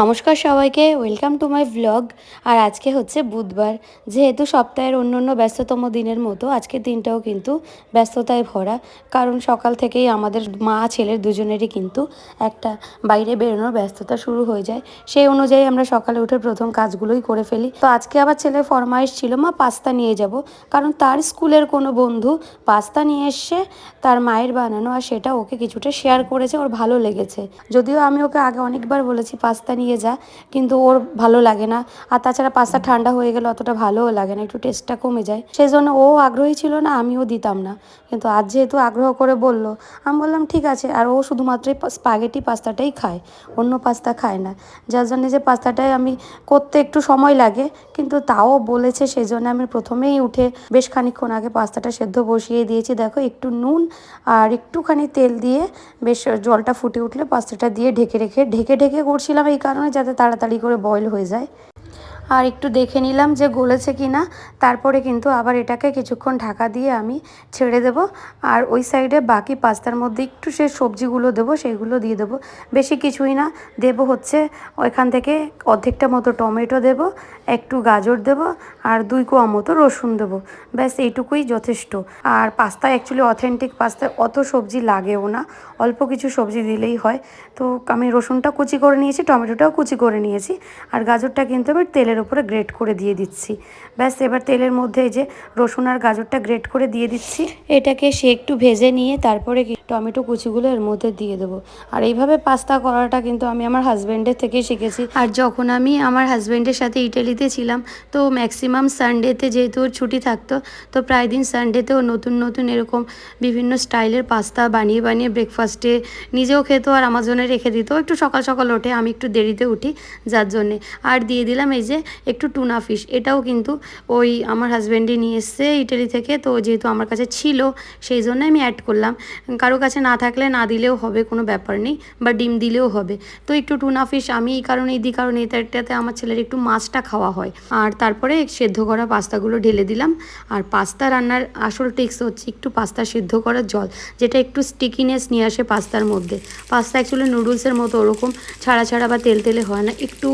নমস্কার সবাইকে, welcome to my vlog আর আজকে হচ্ছে বুধবার, যেহেতু সপ্তাহের অন্য অন্য ব্যস্ততম দিনের মতো, আজকের দিনটাও কিন্তু ব্যস্ততায় ভরা। কারণ সকাল থেকেই আমাদের মা, ছেলের দুজনেরই কিন্তু একটা বাইরে বেরোনোর ব্যস্ততা শুরু হয়ে যায়। সেই অনুযায়ী আমরা সকালে উঠে প্রথম কাজগুলোই করে ফেলি। তো আজকে আবার ছেলের ফরমাইশ ছিল, মা, পাস্তা নিয়ে যাব। কারণ তার স্কুলের কোনো বন্ধু পাস্তা নিয়ে এসছে, তার মায়ের বানানো, আর সেটা ওকে কিছুটা শেয়ার করেছে, ওর ভালো লেগেছে। যদিও আমি ওকে আগে অনেকবার বলেছি, পাস্তা নিয়ে যা, কিন্তু ওর ভালো লাগে না। আর তাছাড়া পাস্তা ঠান্ডা হয়ে গেলে অতটা ভালোও লাগে না, একটু টেস্টটা কমে যায়। সেই জন্য ও আগ্রহী ছিল না, আমিও দিতাম না। কিন্তু আজ যেহেতু আগ্রহ করে বলল, আমি বললাম, ঠিক আছে। আর ও শুধুমাত্র স্পাগেটি পাস্তাটাই খায়, অন্য পাস্তা খায় না। যার জন্য যে পাস্তাটাই আমি করতে একটু সময় লাগে, কিন্তু তাও বলেছে সেই জন্য আমি প্রথমেই উঠে বেশ খানিকক্ষণ আগে পাস্তাটা সেদ্ধ বসিয়ে দিয়েছি। দেখো, একটু নুন আর একটুখানি তেল দিয়ে বেশ জলটা ফুটে উঠলে পাস্তাটা দিয়ে ঢেকে রেখে, ঢেকে ঢেকে করছিলাম এই কারণে। যাতে তাড়াতাড়ি করে বয়েল হয়ে যায়। আর একটু দেখে নিলাম যে গলেছে কি না। তারপরে কিন্তু আবার এটাকে কিছুক্ষণ ঢাকা দিয়ে আমি ছেড়ে দেব। আর ওই সাইডে বাকি পাস্তার মধ্যে একটু সে সবজিগুলো দেবো সেইগুলো দিয়ে দেবো। বেশি কিছুই না, দেবো হচ্ছে ওইখান থেকে অর্ধেকটা মতো টমেটো দেব, একটু গাজর দেব আর দুই কোয়া মতো রসুন দেবো। ব্যাস, এইটুকুই যথেষ্ট। আর পাস্তা অ্যাকচুয়ালি অথেন্টিক পাস্তায় অত সবজি লাগেও না। অল্প কিছু সবজি দিলেই হয়। তো আমি রসুনটা কুচি করে নিয়েছি, টমেটোটাও কুচি করে নিয়েছি। আর গাজরটা কিন্তু আমি তেলের উপরে গ্রেট করে দিয়ে দিচ্ছি। ব্যাস, এবার তেলের মধ্যে এই যে রসুন আর গাজরটা গ্রেট করে দিয়ে দিচ্ছি। এটাকে সে একটু ভেজে নিয়ে তারপরে টমেটো কুচিগুলো এর মধ্যে দিয়ে দেবো। আর এইভাবে পাস্তা করাটা কিন্তু আমি আমার হাজব্যান্ডের থেকেই শিখেছি। আর যখন আমি আমার হাজব্যান্ডের সাথে ইটালিতে ছিলাম, তো ম্যাক্সিমাম সানডেতে যেহেতু ওর ছুটি থাকতো, তো প্রায় দিন সানডেতে ও নতুন নতুন এরকম বিভিন্ন স্টাইলের পাস্তা বানিয়ে বানিয়ে ব্রেকফাস্টে নিজেও খেতো আর আমার জন্য রেখে দিত। একটু সকাল সকাল ওঠে, আমি একটু দেরিতে উঠি যার জন্যে। আর দিয়ে দিলাম এই যে একটু টুনা ফিশ এটাও কিন্তু ওই আমার হাজব্যান্ডই নিয়ে এসছে ইটালি থেকে, তো যেহেতু আমার কাছে ছিল, সেই জন্য আমি অ্যাড করলাম। কারও কাছে না থাকলে না দিলেও হবে, কোনো ব্যাপার নেই, বা ডিম দিলেও হবে। তো একটু টুনা ফিশ আমি এই কারণেই দিই, কারণ এটাতে আমার ছেলের একটু মাছটা খাওয়া হয়। আর তারপরে সেদ্ধ করা পাস্তাগুলো ঢেলে দিলাম। আর পাস্তা রান্নার আসল টিক্স হচ্ছে একটু পাস্তা সেদ্ধ করার জল, যেটা একটু স্টিকিনেস নিয়ে আসে পাস্তার মধ্যে। পাস্তা অ্যাকচুয়ালি নুডলসের মতো ওরকম, ছাড়া ছাড়া বা তেল তেলে হয় না, একটু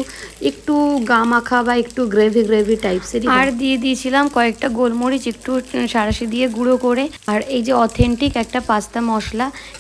একটু গা মাখা বা একটু গ্রেভি গ্রেভি টাইপসেরই আর দিয়ে দিয়েছিলাম কয়েকটা গোলমরিচ, একটু সারাশি দিয়ে গুঁড়ো করে। আর এই যে অথেন্টিক একটা পাস্তা মশলা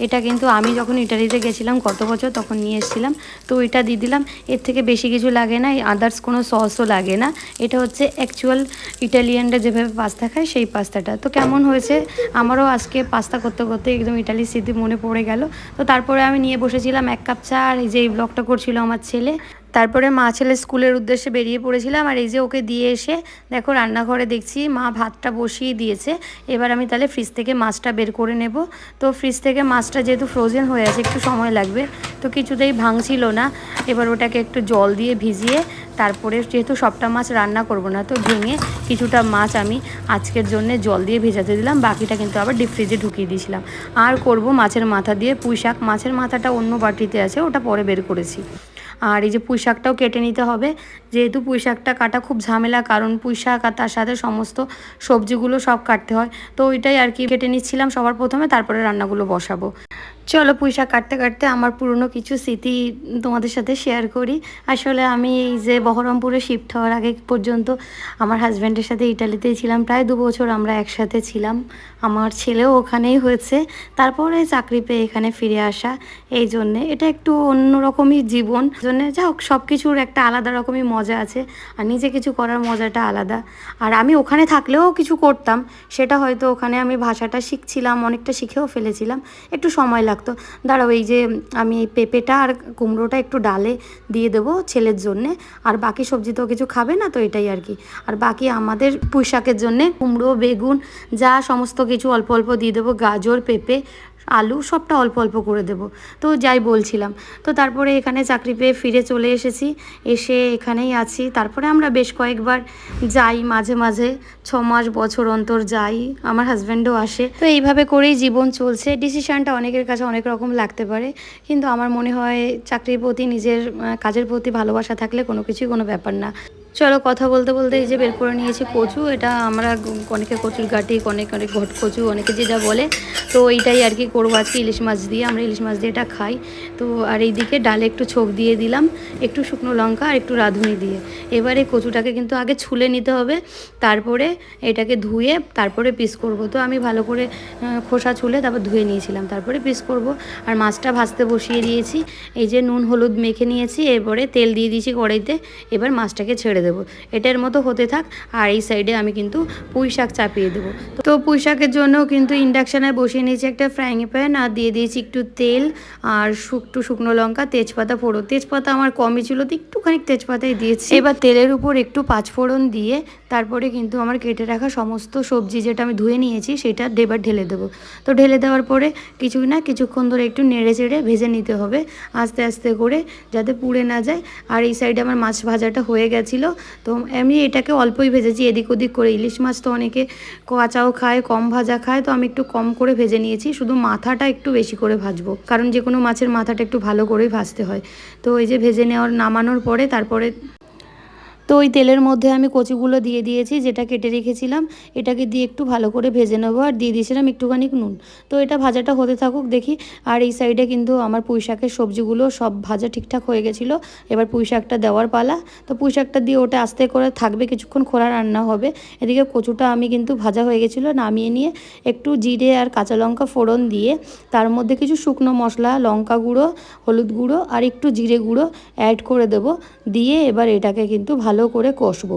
এটা কিন্তু আমি যখন ইটালিতে গেছিলাম গত বছর তখন নিয়ে এসেছিলাম, তো এটা দিয়ে দিলাম। এর থেকে বেশি কিছু লাগে না আদার্স কোনো সসও লাগে না। এটা হচ্ছে অ্যাকচুয়াল ইটালিয়ানরা যেভাবে পাস্তা খায় সেই পাস্তাটা তো কেমন হয়েছে? আমারও আজকে পাস্তা করতে করতে একদম ইটালির স্মৃতি মনে পড়ে গেল। তো তারপরে আমি নিয়ে বসেছিলাম এক কাপ চা, আর এই যে এই ব্লগটা করছিল আমার ছেলে তারপরে মা ছেলে স্কুলের উদ্দেশ্যে বেরিয়ে পড়েছিলাম আর এই যে ওকে দিয়ে এসে দেখো রান্নাঘরে দেখছি মা ভাতটা বসিয়ে দিয়েছে। এবার আমি তাহলে ফ্রিজ থেকে মাছটা বের করে নেব। তো ফ্রিজ থেকে মাছটা যেহেতু ফ্রোজেন হয়ে আছে, একটু সময় লাগবে। তো কিছুতেই ভাঙছিল না। এবার ওটাকে একটু জল দিয়ে ভিজিয়ে তারপরে যেহেতু সবটা মাছ রান্না করব না, তো ভেঙে কিছুটা মাছ আমি আজকের জন্য জল দিয়ে ভেজাতে দিলাম। বাকিটা কিন্তু আবার ডিপ ফ্রিজে ঢুকিয়ে দিয়েছিলাম। আর করব মাছের মাথা দিয়ে পুঁই শাক মাছের মাথাটা অন্য বাটিতে আছে, ওটা পরে বের করেছি। আর এই যে পুঁই শাকটাও কেটে নিতে হবে। যেহেতু পুঁই শাকটা কাটা খুব ঝামেলা, কারণ পুঁই শাক আর তার সাথে সমস্ত সবজিগুলো সব কাটতে হয়। তো ওইটাই আর কি কেটে নিচ্ছিলাম সবার প্রথমে, তারপরে রান্নাগুলো বসাবো। চলো পুঁইশাক কাটতে কাটতে আমার পুরনো কিছু স্মৃতি তোমাদের সাথে শেয়ার করি। আসলে আমি এই যে বহরমপুরে শিফট হওয়ার আগে পর্যন্ত আমার হাজব্যান্ডের সাথে ইটালিতেই ছিলাম, প্রায় দু বছর আমরা একসাথে ছিলাম। আমার ছেলেও ওখানেই হয়েছে। তারপরে চাকরি পেয়ে এখানে ফিরে আসা, এই জন্যে। এটা একটু অন্যরকমই জীবন। জন্যে যা হোক সব কিছুর একটা আলাদা রকমই মজা। আছে আর নিজে কিছু করার মজাটা আলাদা। আর আমি ওখানে থাকলেও কিছু করতাম, সেটা হয়তো ওখানে আমি ভাষাটা শিখছিলাম, অনেকটা শিখেও ফেলেছিলাম, একটু সময় লাগতো। দাঁড়াও, এই যে আমি এই পেঁপেটা আর কুমড়োটা একটু ডালে দিয়ে দেবো ছেলের জন্যে, আর বাকি সবজি তো কিছু খাবে না তো এটাই আর কি। আর বাকি আমাদের পুঁই শাকের জন্যে কুমড়ো, বেগুন, যা সমস্ত কিছু অল্প অল্প দিয়ে দেবো, গাজর, পেঁপে আলু সবটা অল্প অল্প করে দেব। তো যাই বলছিলাম। তো তারপরে এখানে চাকরি পেয়ে ফিরে চলে এসেছি। এসে এখানেই আছি। তারপরে আমরা বেশ কয়েকবার যাই, মাঝে মাঝে ছ মাস বছর অন্তর যাই। আমার হাজব্যান্ডও আসে। তো এইভাবে করেই জীবন চলছে। ডিসিশানটা অনেকের কাছে অনেক রকম লাগতে পারে। কিন্তু আমার মনে হয় চাকরির প্রতি নিজের কাজের প্রতি ভালোবাসা থাকলে কোনো কিছুই কোনো ব্যাপার না। চলো কথা বলতে বলতে এই যে বের করে নিয়েছি কচু, এটা আমরা অনেকে কচুর গাটি অনেক অনেক ঘট কচু, অনেকে যে যা বলে, তো এইটাই আর কি করব আজকে, ইলিশ মাছ দিয়ে, আমরা ইলিশ মাছ দিয়ে এটা খাই। তো আর এইদিকে ডালে একটু ছোক দিয়ে দিলাম, একটু শুকনো লঙ্কা আর একটু রাঁধুনি দিয়ে। এবারে কচুটাকে কিন্তু আগে ছুলে নিতে হবে, তারপরে এটাকে ধুয়ে তারপরে পিস করব। তো আমি ভালো করে খোসা ছুলে তারপর ধুয়ে নিয়েছিলাম, তারপরে পিস করব। আর মাছটা ভাজতে বসিয়ে দিয়েছি, এই যে নুন, হলুদ মেখে নিয়েছি, এরপরে তেল দিয়ে দিয়েছি কড়াইতে, এবার মাছটাকে ছেড়ে দেবো। এটার মতো হতে থাক, আর এই সাইডে আমি কিন্তু পুঁই শাক চাপিয়ে দেবো। তো পুঁই শাকের জন্য কিন্তু ইন্ডাকশানে বসিয়ে নিয়েছি একটা ফ্রাইং প্যান আর দিয়ে দিয়েছি একটু তেল, আর একটু শুকনো লঙ্কা, তেজপাতা ফোড়ো তেজপাতা আমার কমই ছিল, তো একটুখানি তেজপাতাই দিয়েছি। এবার তেলের উপর একটু পাঁচফোড়ন দিয়ে, তারপরে কিন্তু আমার কেটে রাখা সমস্ত সবজি যেটা আমি ধুয়ে নিয়েছি, সেটা এবার ঢেলে দেবো। তো ঢেলে দেওয়ার পরে কিছু না, কিছুক্ষণ ধরে একটু নেড়ে চেড়ে ভেজে নিতে হবে, আস্তে আস্তে করে, যাতে পুড়ে না যায়। আর এই সাইডে আমার মাছ ভাজাটা হয়ে গেছিল তো এমনি এটাকে অল্পই ভেজেছি, এদিক ওদিক করে। ইলিশ মাছ তো অনেকে কাঁচাও খায়, কম ভাজা খায়, তো আমি একটু কম করে ভেজে নিয়েছি। শুধু মাথাটা একটু বেশি করে ভাজবো, কারণ যে কোনো মাছের মাথাটা একটু ভালো করেই ভাজতে হয়। তো এই যে ভেজে নেওয়ার, নামানোর পরে তারপরে তো ওই তেলের মধ্যে আমি কচিগুলো দিয়ে দিয়েছি, যেটা কেটে রেখেছিলাম, এটাকে দিয়ে একটু ভালো করে ভেজে নেব আর দিয়ে দিয়েছিলাম একটুখানি নুন। তো এটা ভাজাটা হতে থাকুক, দেখি। আর এই সাইডে কিন্তু আমার পুঁই শাকের সবজিগুলো সব ভাজা ঠিকঠাক হয়ে গেছিল, এবার পুঁই শাকটা দেওয়ার পালা। তো পুঁই শাকটা দিয়ে ওটা আস্তে করে থাকবে, কিছুক্ষণ খোলা রান্না হবে। এদিকে কচুটা আমি কিন্তু ভাজা হয়ে গেছিল, নামিয়ে নিয়ে একটু জিরে আর কাঁচা লঙ্কা ফোড়ন দিয়ে, তার মধ্যে কিছু শুকনো মশলা, লঙ্কা গুঁড়ো, হলুদ গুঁড়ো আর একটু জিরে গুঁড়ো অ্যাড করে দেব। দিয়ে এবার এটাকে কিন্তু ভালো করে কষবো।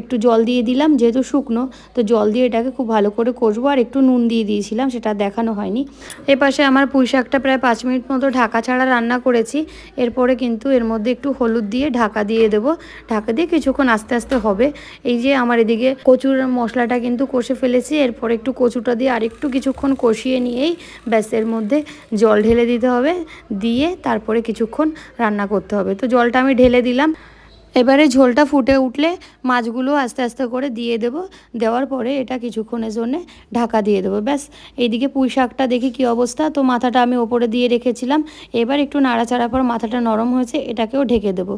একটু জল দিয়ে দিলাম, যেহেতু শুকনো, তো জল দিয়ে এটাকে খুব ভালো করে কষবো। আর একটু নুন দিয়ে দিয়েছিলাম, সেটা দেখানো হয়নি। এ পাশে আমার পুঁই শাকটা প্রায় পাঁচ মিনিট মতো ঢাকা ছাড়া রান্না করেছি। এরপরে কিন্তু এর মধ্যে একটু হলুদ দিয়ে ঢাকা দিয়ে দেবো। ঢাকা দিয়ে কিছুক্ষণ আস্তে আস্তে হবে। এই যে আমার এদিকে কচুর মশলাটা কিন্তু কষে ফেলেছি। এরপরে একটু কচুটা দিয়ে আরেকটু কিছুক্ষণ কষিয়ে নিয়েই ব্যাস, এর মধ্যে জল ঢেলে দিতে হবে। দিয়ে তারপরে কিছুক্ষণ রান্না করতে হবে। তো জলটা আমি ঢেলে দিলাম। এবারে ঝোলটা ফুটে উঠলে মাছগুলো আস্তে আস্তে করে দিয়ে দেব। দেওয়ার পরে এটা কিছুক্ষণের জন্য ঢাকা দিয়ে দেবো। ব্যাস, এইদিকে পুঁই শাকটা দেখি কি অবস্থা। তো মাথাটা আমি ওপরে দিয়ে রেখেছিলাম। এবার একটু নাড়াচাড়া পর মাথাটা নরম হয়েছে, এটাকেও ঢেকে দেবো।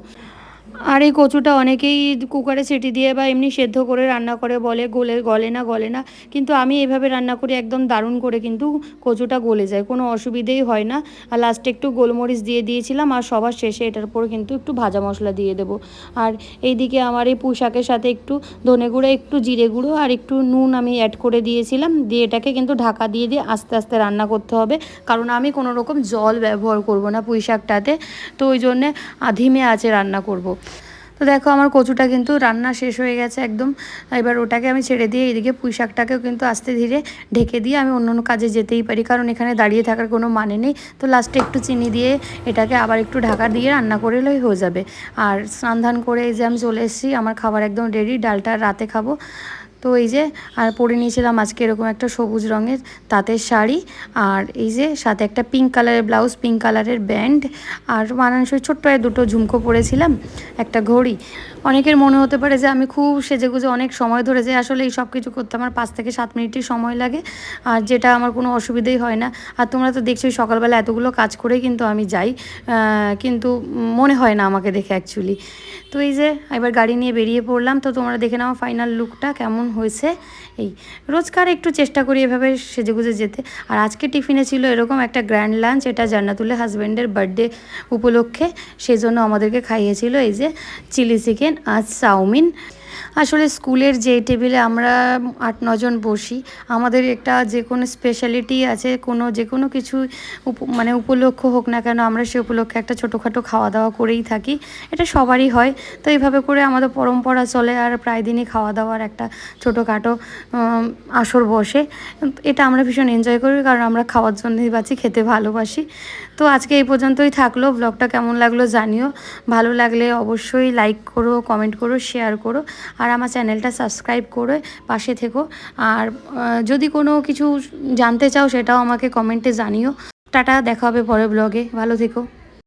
আর এই কচুটা অনেকেই কুকারে সিটি দিয়ে বা এমনি সেদ্ধ করে রান্না করে বলে, গলে গলে না গলে না। কিন্তু আমি এইভাবে রান্না করি, একদম দারুণ করে কিন্তু কচুটা গলে যায়, কোনো অসুবিধেই হয় না। আর লাস্টে একটু গোলমরিচ দিয়ে দিয়েছিলাম, আর সবার শেষে এটার উপর কিন্তু একটু ভাজা মশলা দিয়ে দেবো। আর এইদিকে আমার এই পুঁশাকের সাথে একটু ধনে গুঁড়ো, একটু জিরে গুঁড়ো, আর একটু নুন আমি অ্যাড করে দিয়েছিলাম। দিয়ে এটাকে কিন্তু ঢাকা দিয়ে দিয়ে আস্তে আস্তে রান্না করতে হবে। কারণ আমি কোনো রকম জল ব্যবহার করব না পুঁই শাকটাতে তো ওই জন্যে আধিমে আছে রান্না করব। দেখো আমার কচুটা কিন্তু রান্না শেষ হয়ে গেছে একদম। এবার ওটাকে আমি ছেড়ে দিয়ে এদিকে পুঁই শাকটাকেও কিন্তু আস্তে ধীরে ঢেকে দিয়ে আমি অন্য অন্য কাজে যেতেই পারি, কারণ এখানে দাঁড়িয়ে থাকার কোনো মানে নেই। তো লাস্টে একটু চিনি দিয়ে এটাকে আবার একটু ঢাকা দিয়ে রান্না করলেই হয়ে যাবে। আর স্নান ধান করে এই যে আমি চলে এসেছি, আমার খাবার একদম রেডি ডালটা রাতে খাব। তো এই যে, আর পরে নিয়েছিলাম আজকে এরকম একটা সবুজ রঙের তাঁতের শাড়ি, আর এই যে সাথে একটা পিঙ্ক কালারের ব্লাউজ পিঙ্ক কালারের ব্যান্ড আর মানানসই ছোট্ট দুটো ঝুমকো পরেছিলাম, একটা ঘড়ি। অনেকের মনে হতে পারে যে আমি খুব সেজেগুজে অনেক সময় ধরে যাই আসলে এই সব কিছু করতে আমার পাঁচ থেকে সাত মিনিটই সময় লাগে, আর যেটা আমার কোনো অসুবিধেই হয় না। আর তোমরা তো দেখছোই সকালবেলা এতগুলো কাজ করেই কিন্তু আমি যাই কিন্তু মনে হয় না আমাকে দেখে অ্যাকচুয়ালি তো এই যে, এবার গাড়ি নিয়ে বেরিয়ে পড়লাম, তো তোমরা দেখে নাও ফাইনাল লুকটা কেমন হয়েছে। এই রোজকার একটু চেষ্টা করি এভাবে সেজেগুজে যেতে। আর আজকে টিফিনে ছিল এরকম একটা গ্র্যান্ড লাঞ্চ, এটা জান্নাতুল্লাহ হাজব্যান্ডের বার্থডে উপলক্ষে। সেই জন্য আমাদেরকে খাইয়েছিল এই যে চিলি চিকেন আর চাউমিন। আসলে স্কুলের যে টেবিলে আমরা আট নজন বসি, আমাদের একটা যে কোনো স্পেশালিটি আছে, কোনো যে কোনো কিছু মানে উপলক্ষ হোক না কেন আমরা সে উপলক্ষে একটা ছোটোখাটো খাওয়া দাওয়া করেই থাকি। এটা সবারই হয়। তো এইভাবে করে আমাদের পরম্পরা চলে আর প্রায় দিনই খাওয়া দাওয়ার একটা ছোটোখাটো আসর বসে। এটা আমরা ভীষণ এনজয় করি কারণ আমরা খাওয়ার জন্যই বাঁচি, খেতে ভালোবাসি। তো আজকে এই পর্যন্তই থাকল। ব্লগটা কেমন লাগল জানিও। ভালো লাগলে অবশ্যই লাইক করো কমেন্ট করো শেয়ার করো। আর আমার চ্যানেলটা সাবস্ক্রাইব করে পাশে থেকো। আর যদি কোনো কিছু জানতে চাও সেটাও আমাকে কমেন্টে জানিও। টাটা, দেখা হবে পরে ব্লগে। ভালো থেকো।